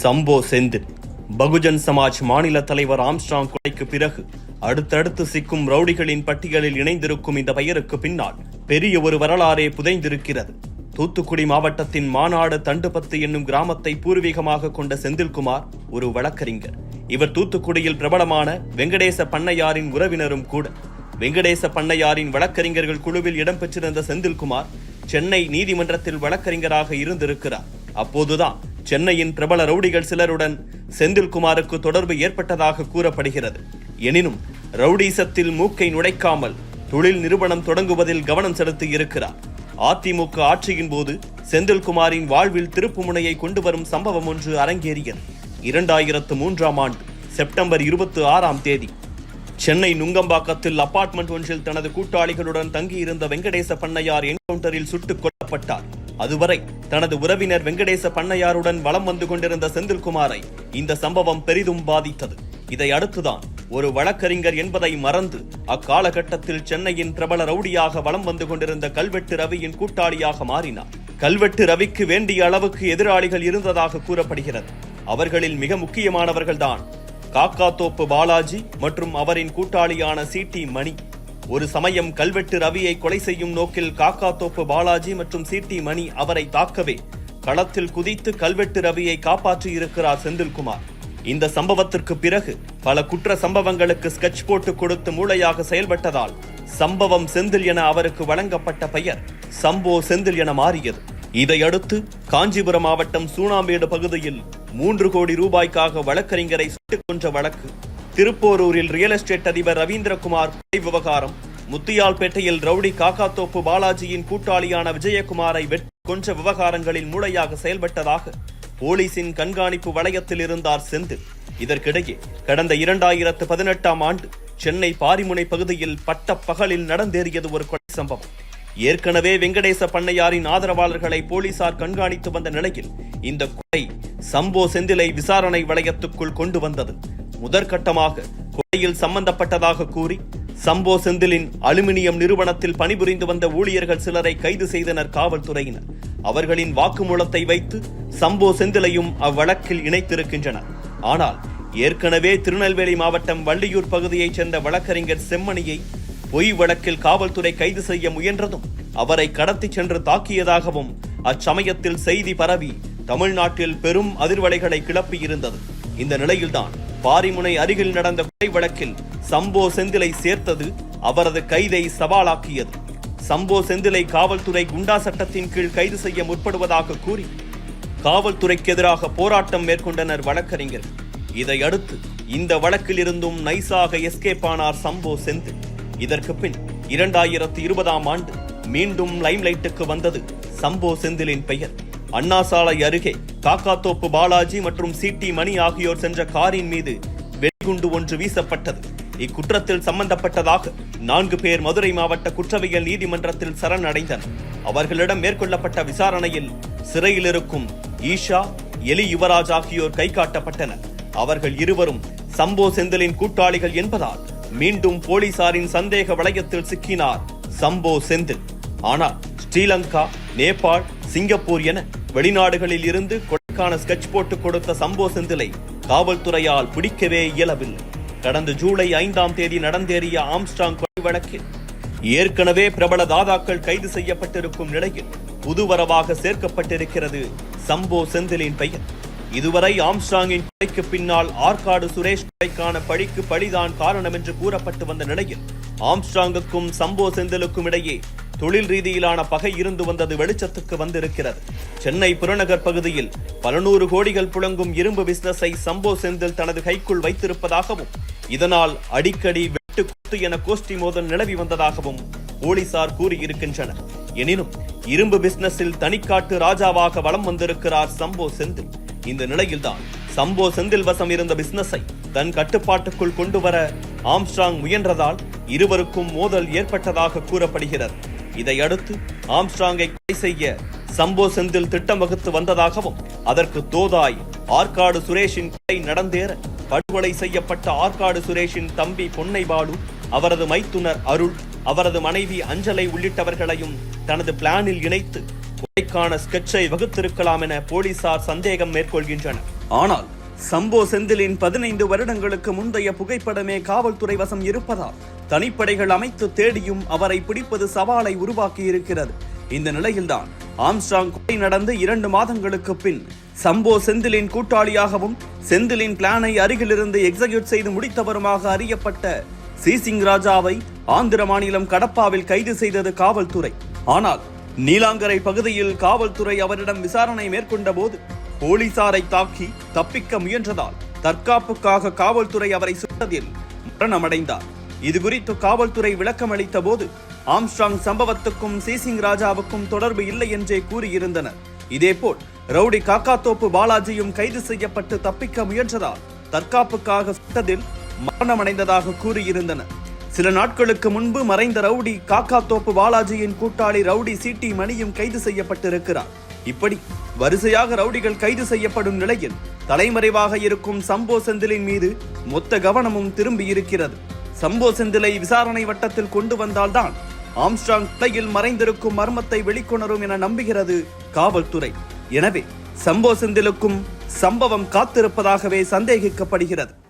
சம்போ செந்தில் பகுஜன் சமாஜ் மாநில தலைவர் ஆம்ஸ்ட்ராங் கொலைக்கு பிறகு அடுத்தடுத்து சிக்கும் ரவுடிகளின் பட்டியலில் இணைந்திருக்கும் இந்த பெயருக்கு பின்னால் பெரிய ஒரு வரலாறே புதைந்திருக்கிறது. தூத்துக்குடி மாவட்டத்தின் மாநாடு தண்டுபத்து என்னும் கிராமத்தை பூர்வீகமாக கொண்ட செந்தில்குமார் ஒரு வழக்கறிஞர். இவர் தூத்துக்குடியில் பிரபலமான வெங்கடேச பண்ணையாரின் உறவினரும் கூட. வெங்கடேச பண்ணையாரின் வழக்கறிஞர்கள் குழுவில் இடம்பெற்றிருந்த செந்தில்குமார் சென்னை நீதிமன்றத்தில் வழக்கறிஞராக இருந்திருக்கிறார். அப்போதுதான் சென்னையின் பிரபல ரவுடிகள் சிலருடன் செந்தில்குமாருக்கு தொடர்பு ஏற்பட்டதாக கூறப்படுகிறது. எனினும் ரவுடிசத்தில் மூக்கை நுழைக்காமல் தொழில் நிறுவனம் தொடங்குவதில் கவனம் செலுத்தி இருக்கிறார் அதிமுக ஆட்சியின் போது செந்தில்குமாரின் வாழ்வில் திருப்புமுனையை கொண்டு வரும் சம்பவம் ஒன்று அரங்கேறியது. இரண்டாயிரத்து மூன்றாம் ஆண்டு செப்டம்பர் இருபத்தி ஆறாம் தேதி. சென்னை நுங்கம்பாக்கத்தில் அபார்ட்மெண்ட் ஒன்றில் தனது கூட்டாளிகளுடன் தங்கியிருந்த வெங்கடேச பண்ணையார் என்கவுண்டரில் சுட்டுக் கொல்லப்பட்டார். அதுவரை தனது உறவினர் வெங்கடேச பண்ணையாருடன் வலம் வந்து கொண்டிருந்த செந்தில்குமாரை இந்த சம்பவம் பெரிதும் பாதித்தது. இதை அடுத்துதான் ஒரு வழக்கறிஞர் என்பதை மறந்து அக்காலகட்டத்தில் சென்னையின் பிரபல ரவுடியாக வலம் வந்து கொண்டிருந்த கல்வெட்டு ரவியின் கூட்டாளியாக மாறினார். கல்வெட்டு ரவிக்கு வேண்டிய அளவுக்கு எதிராளிகள் இருந்ததாக கூறப்படுகிறது. அவர்களில் மிக முக்கியமானவர்கள்தான் காக்காத்தோப்பு பாலாஜி மற்றும் அவரின் கூட்டாளியான சிடி மணி. ஒரு சமயம் கல்வெட்டு ரவியை கொலை செய்யும் நோக்கில் காக்கா தோப்பு பாலாஜி மற்றும் சிடி மணி அவரை தாக்கவே களத்தில் குதித்து கல்வெட்டு ரவியை காப்பாற்றியிருக்கிறார் செந்தில்குமார். இந்த சம்பவத்திற்கு பிறகு பல குற்ற சம்பவங்களுக்கு ஸ்கெட்ச் போட்டு கொடுத்து மூளையாக செயல்பட்டதால் சம்பவம் செந்தில் என அவருக்கு வழங்கப்பட்ட பெயர் சம்போ செந்தில் என மாறியது. இதையடுத்து காஞ்சிபுரம் மாவட்டம் சூனாம்பேடு பகுதியில் மூன்று கோடி ரூபாய்க்காக வழக்கறிஞரை சுட்டுக் கொன்ற வழக்கு திருப்போரூரில் ரியல் எஸ்டேட் அதிபர் ரவீந்திரகுமார் கொலை விவகாரம். முத்தியால்பேட்டையில் ரவுடி காக்காத்தோப்பு பாலாஜியின் கூட்டாளியான விஜயகுமாரை வெட்டி கொன்ற விவகாரங்களில் மூளையாக செயல்பட்டதாக போலீசின் கண்காணிப்பு வளையத்தில் இருந்தார் செந்தில். இதற்கிடையே கடந்த இரண்டாயிரத்து பதினெட்டாம் ஆண்டு சென்னை பாரிமுனை பகுதியில் பட்ட பகலில் நடந்தேறியது ஒரு கொலை சம்பவம். ஏற்கனவே வெங்கடேச பண்ணையாரின் ஆதரவாளர்களை போலீசார் கண்காணித்து வந்த நிலையில் இந்த கொலை சம்போ செந்திலை விசாரணை வளையத்துக்குள் கொண்டு வந்தது. முதற்கட்டமாக கொலையில் சம்பந்தப்பட்டதாக கூறி சம்போ செந்திலின் அலுமினியம் நிறுவனத்தில் பணிபுரிந்து வந்த ஊழியர்கள் சிலரை கைது செய்தனர் காவல்துறையினர். அவர்களின் வாக்குமூலத்தை வைத்து சம்போ செந்திலையும் அவ்வழக்கில் இணைத்திருக்கின்றனர். ஆனால் ஏற்கனவே திருநெல்வேலி மாவட்டம் வள்ளியூர் பகுதியைச் சேர்ந்த வழக்கறிஞர் செம்மணியை பொய் வழக்கில் காவல்துறை கைது செய்ய முயன்றதும் அவரை கடத்திச் சென்று தாக்கியதாகவும் அச்சமயத்தில் செய்தி பரவி தமிழ்நாட்டில் பெரும் அதிர்வலைகளை கிளப்பியிருந்தது. இந்த நிலையில்தான் பாரிமுனை அருகில் நடந்த கொலை வழக்கில் சம்போ செந்திலை சேர்த்தது அவரது கைதை சவாலாக்கியது. சம்போ செந்திலை காவல்துறை குண்டா சட்டத்தின் கீழ் கைது செய்ய முற்படுவதாக கூறி காவல்துறைக்கு எதிராக போராட்டம் மேற்கொண்டனர் வழக்கறிஞர். இதையடுத்து இந்த வழக்கில் இருந்தும் நைசாக எஸ்கேப் ஆனார் சம்போ செந்தில். இதற்கு பின் இரண்டாயிரத்து இருபதாம் ஆண்டு மீண்டும் லைம்லைட்டுக்கு வந்தது சம்போ செந்திலின் பெயர். அண்ணா சாலை அருகே காக்காத்தோப்பு பாலாஜி மற்றும் சிடி மணி ஆகியோர் சென்ற காரின் மீது வெடிகுண்டு ஒன்று வீசப்பட்டது. இக்குற்றத்தில் சம்பந்தப்பட்டதாக நான்கு பேர் மதுரை மாவட்ட குற்றவியல் நீதிமன்றத்தில் சரணடைந்தனர். அவர்களிடம் மேற்கொள்ளப்பட்ட விசாரணையில் சிறையில் இருக்கும் ஈஷா எலி யுவராஜ் ஆகியோர் கை காட்டப்பட்டனர். அவர்கள் இருவரும் சம்போ செந்திலின் கூட்டாளிகள் என்பதால் மீண்டும் போலீசாரின் சந்தேக வளையத்தில் சிக்கினார் சம்போ செந்தில். ஆனால் ஸ்ரீலங்கா நேபாள் சிங்கப்பூர் என வெளிநாடுகளில் இருந்து கொடைக்கான ஸ்கெட்ச் போட்டு கொடுத்த சம்போ செந்திலை காவல்துறையால் பிடிக்கவே இயலவில்லை. கடந்த ஜூலை ஐந்தாம் தேதி நடந்தேறிய ஆம்ஸ்டாங் கொலை வழக்கில் ஏற்கனவே பிரபல தாதாக்கள் கைது செய்யப்பட்டிருக்கும் நிலையில் புதுவரவாக சேர்க்கப்பட்டிருக்கிறது சம்போ செந்திலின் பெயர். இதுவரை ஆம்ஸ்டாங்கின் கொலைக்கு பின்னால் ஆற்காடு சுரேஷ் கொலைக்கான பழிக்கு பழிதான் காரணம் என்று கூறப்பட்டு வந்த நிலையில் ஆம்ஸ்டாங்குக்கும் சம்போ செந்திலுக்கும் இடையே தொழில் ரீதியிலான பகை இருந்து வந்தது வெளிச்சத்துக்கு வந்திருக்கிறது. சென்னை புறநகர் பகுதியில் பல நூறு கோடிகள் புழங்கும் இரும்பு பிசினஸை சம்போ செந்தில் தனது கைக்குள் வைத்திருப்பதாகவும் இதனால் அடிக்கடி வெட்டு குத்து என கோஷ்டி மோதல் நிலவி வந்ததாகவும் போலீசார் கூறியிருக்கின்றனர். எனினும் இரும்பு பிசினஸில் தனிக்காட்டு ராஜாவாக வலம் வந்திருக்கிறார் சம்போ செந்தில். இந்த நிலையில்தான் சம்போ செந்தில் வசம் இருந்த பிசினஸை தன் கட்டுப்பாட்டுக்குள் கொண்டு வர ஆம்ஸ்ட்ராங் முயன்றதால் இருவருக்கும் மோதல் ஏற்பட்டதாக கூறப்படுகிறது. இதையடுத்து ஆம்ஸ்ட்ராங்கை கொலை செய்ய சம்போ செந்தில் திட்டம் வகுத்து வந்ததாகவும் அதற்கு தோதாய் ஆற்காடு சுரேஷின் கொலை நடந்தேற படுகொலை செய்யப்பட்ட ஆற்காடு சுரேஷின் தம்பி பொன்னை பாலு அவரது மைத்துனர் அருள் அவரது மனைவி அஞ்சலை உள்ளிட்டவர்களையும் தனது பிளானில் இணைத்து கொலைக்கான ஸ்கெட்சை வகுத்திருக்கலாம் என போலீசார் சந்தேகம் மேற்கொள்கின்றனர். ஆனால் சம்போ செந்திலின் பதினைந்து வருடங்களுக்கு முந்தைய புகைப்படமே காவல்துறை வசம் இருப்பதால் தனிப்படைகள் அமைத்து தேடியும் அவரை பிடிப்பது சவாலை உருவாக்கியிருக்கிறது. இந்த நிலையில்தான் ஆம்ஸ்டாங் கொலை நடந்து இரண்டு மாதங்களுக்கு பின் சம்போ செந்திலின் கூட்டாளியாகவும் செந்திலின் பிளானை அருகிலிருந்து எக்ஸிக்யூட் செய்து முடித்தவருமாக அறியப்பட்ட சீசிங் ராஜாவை ஆந்திர மாநிலம் கடப்பாவில் கைது செய்தது காவல்துறை. ஆனால் நீலாங்கரை பகுதியில் காவல்துறை அவரிடம் விசாரணை மேற்கொண்ட போது போலீசாரை தாக்கி தப்பிக்க முயன்றதால் தற்காப்புக்காக காவல்துறை அவரை சுட்டதில் மரணமடைந்தார். இது குறித்து காவல்துறை விளக்கம் அளித்த போது ஆம்ஸ்ட்ராங் சம்பவத்துக்கும் சீசிங் ராஜாவுக்கும் தொடர்பு இல்லை என்றே கூறியிருந்தனர். இதேபோல் ரவுடி காக்காத்தோப்பு பாலாஜியும் கைது செய்யப்பட்டு தப்பிக்க முயன்றதால் தற்காப்புக்காக சுட்டதில் மரணமடைந்ததாக கூறியிருந்தனர். சில நாட்களுக்கு முன்பு மறைந்த ரவுடி காக்காத்தோப்பு பாலாஜியின் கூட்டாளி ரவுடி சிடி மணியும் கைது செய்யப்பட்டிருக்கிறார். இப்படி வரிசையாக ரவுடிகள் கைது செய்யப்படும் நிலையில் தலைமறைவாக இருக்கும் சம்போ செந்திலின் மீது மொத்த கவனமும் திரும்பி இருக்கிறது. சம்போ செந்திலை விசாரணை வட்டத்தில் கொண்டு வந்தால்தான் ஆம்ஸ்ட்ராங் தையில் மறைந்திருக்கும் மர்மத்தை வெளிக்கொணரும் என நம்புகிறது காவல்துறை. எனவே சம்போ செந்திலுக்கும் சம்பவம் காத்திருப்பதாகவே சந்தேகிக்கப்படுகிறது.